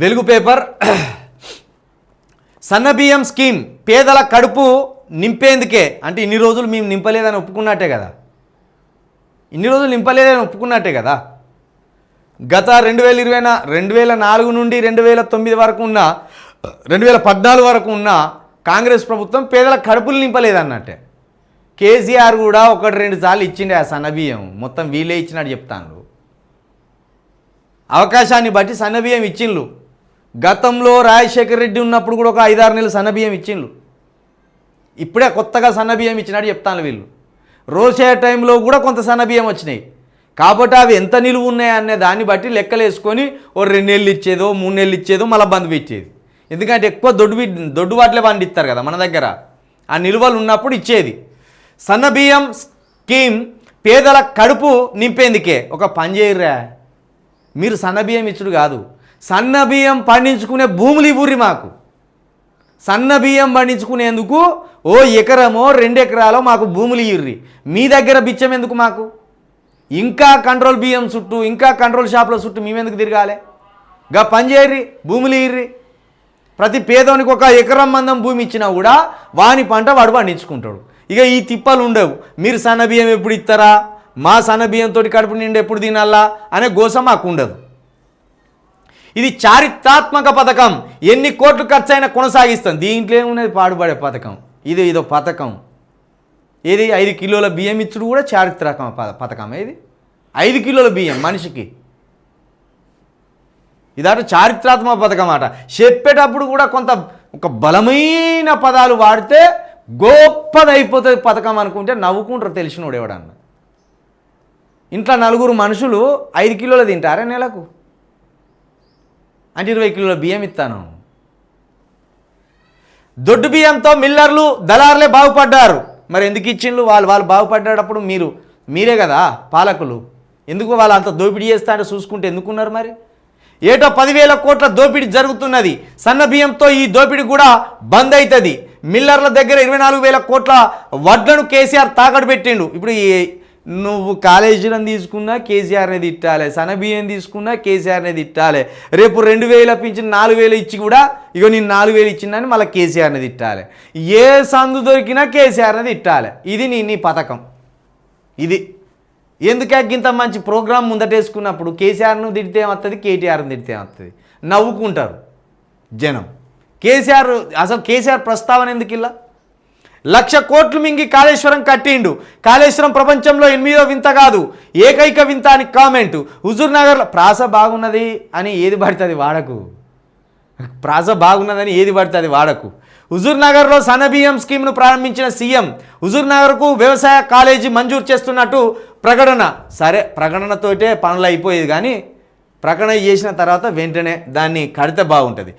వెలుగు పేపర్. సన్నబియ్యం స్కీమ్ పేదల కడుపు నింపేందుకే. అంటే ఇన్ని రోజులు మేము నింపలేదని ఒప్పుకున్నట్టే కదా. ఇన్ని రోజులు నింపలేదని ఒప్పుకున్నట్టే కదా. గత రెండు వేల ఇరవై రెండు వేల నాలుగు నుండి రెండు వేల తొమ్మిది వరకు ఉన్న రెండు వేల పద్నాలుగు వరకు ఉన్న కాంగ్రెస్ ప్రభుత్వం పేదల కడుపులు నింపలేదన్నట్టే. కేసీఆర్ కూడా ఒకటి రెండు సార్లు ఇచ్చిండే ఆ సన్నబియ్యం. మొత్తం వీళ్ళే ఇచ్చినట్టు చెప్తాను అవకాశాన్ని బట్టి సన్నబియ్యం ఇచ్చిండ్రు. గతంలో రాజశేఖర్ రెడ్డి ఉన్నప్పుడు కూడా ఒక ఐదారు నెలలు సన్నబియ్యం ఇచ్చిండ్రు ఇప్పుడే కొత్తగా సన్నబియ్యం ఇచ్చినట్టు చెప్తాను వీళ్ళు. రోసే టైంలో కూడా కొంత సన్నబియ్యం వచ్చినాయి. కాబట్టి అవి ఎంత నిలువ ఉన్నాయి దాన్ని బట్టి లెక్కలు వేసుకొని ఓ రెండు నెలలు ఇచ్చేదో మూడు నెలలు ఇచ్చేదో మళ్ళీ బంద్ ఇచ్చేది ఎందుకంటే ఎక్కువ దొడ్డు దొడ్డు వాటిలే పండిస్తారు కదా మన దగ్గర. ఆ నిల్వలు ఉన్నప్పుడు ఇచ్చేది. సన్నబియ్యం స్కీమ్ పేదల కడుపు నింపేందుకే. ఒక పని చేయరా మీరు సన్నబియ్యం ఇచ్చుడు కాదు. సన్నబియ్యం పండించుకునే భూములు ఇవ్వుర్రి మాకు. సన్న బియ్యం పండించుకునేందుకు ఓ ఎకరమో రెండు ఎకరాలో మాకు భూములు ఇయ్యుర్రి. మీ దగ్గర బిచ్చం ఎందుకు మాకు? ఇంకా కంట్రోల్ బియ్యం చుట్టూ ఇంకా కంట్రోల్ షాపుల చుట్టూ మేమెందుకు తిరగాలి? గా పని చేయర్రి భూములు ఇయ్యుర్రి. ప్రతి పేదోనికి ఒక ఎకరం మందం భూమి ఇచ్చినా కూడా వాని పంట వాడు పండించుకుంటాడు. ఇక ఈ తిప్పలు ఉండవు. మీరు సన్న బియ్యం ఎప్పుడు ఇస్తారా మా సన్న బియ్యంతో కడుపు నిండి ఎప్పుడు తినాలా? అనే గోస మాకు ఉండదు. ఇది చారిత్రాత్మక పథకం. ఎన్ని కోట్లు ఖర్చు అయినా కొనసాగిస్తాం. దీంట్లో ఏమున్నది? పాడుపడే పథకం. ఇది ఇదో పథకం. ఏది? ఐదు కిలోల బియ్యం ఇచ్చుడు కూడా చారిత్రక ప- పథకం ఏది? ఐదు కిలోల బియ్యం మనిషికి. ఇదాట చారిత్రాత్మక పథకం అట. చెప్పేటప్పుడు కూడా కొంత ఒక బలమైన పదాలు వాడితే గొప్పదైపోతుంది పథకం అనుకుంటే నవ్వుకుంటారు తెలిసినోడు ఎవడన్నా. ఇంట్లో నలుగురు మనుషులు ఐదు కిలోలు తింటారా నెలకు? అంటే ఇరవై కిలోల బియ్యం ఇస్తాను. దొడ్డు బియ్యంతో మిల్లర్లు దళారులే బాగుపడ్డారు. మరి ఎందుకు ఇచ్చిండ్రు? వాళ్ళు వాళ్ళు బాగుపడ్డప్పుడు మీరు మీరే కదా పాలకులు. ఎందుకు వాళ్ళు అంత దోపిడీ చేస్తా అంటే చూసుకుంటే ఎందుకున్నారు మరి? ఏటో పదివేల కోట్ల దోపిడీ జరుగుతున్నది. సన్న బియ్యంతో ఈ దోపిడీ కూడా బంద్ అవుతుంది మిల్లర్ల దగ్గర ఇరవై నాలుగు వేల కోట్ల వడ్లను కేసీఆర్ తాకట్టు పెట్టిండు. ఇప్పుడు ఈ నువ్వు కాలేజీలను తీసుకున్నా కేసీఆర్నే తిట్టాలి సనబియ్యం తీసుకున్నా కేసీఆర్నే తిట్టాలి. రేపు రెండు వేల పింఛన్ నాలుగు వేలు ఇచ్చి కూడా ఇగో నేను నాలుగు వేలు ఇచ్చిందని మళ్ళీ కేసీఆర్ని తిట్టాలి. ఏ సందు దొరికినా కేసీఆర్ని తిట్టాలి. ఇది నీ నీ పథకం. ఇది. ఎందుకే ఇంత మంచి ప్రోగ్రాం ముందటేసుకున్నప్పుడు కేసీఆర్ను తిడితే ఏమవుతుంది కేటీఆర్ని తిడితే ఏమవుతుంది నవ్వుకుంటారు జనం. కేసీఆర్ అసలు కేసీఆర్ ప్రస్తావన ఎందుకు ఇలా లక్ష కోట్లు మింగి కాళేశ్వరం కట్టిండు. కాళేశ్వరం ప్రపంచంలో ఎనిమిదో వింత కాదు. ఏకైక వింత అని కామెంట్. హుజూర్ నగర్లో ప్రాస బాగున్నది అని ఏది పడుతుంది వాడకు? ప్రాస బాగున్నదని ఏది పడుతుంది వాడకు? హుజూర్ నగర్లో సనబియ్యం స్కీమ్ను ప్రారంభించిన సీఎం. హుజూర్ నగర్కు వ్యవసాయ కాలేజీ మంజూరు చేస్తున్నట్టు ప్రకటన. సరే ప్రకటనతోటే పనులు అయిపోయేది కానీ ప్రకటన చేసిన తర్వాత వెంటనే దాన్ని కడితే బాగుంటుంది.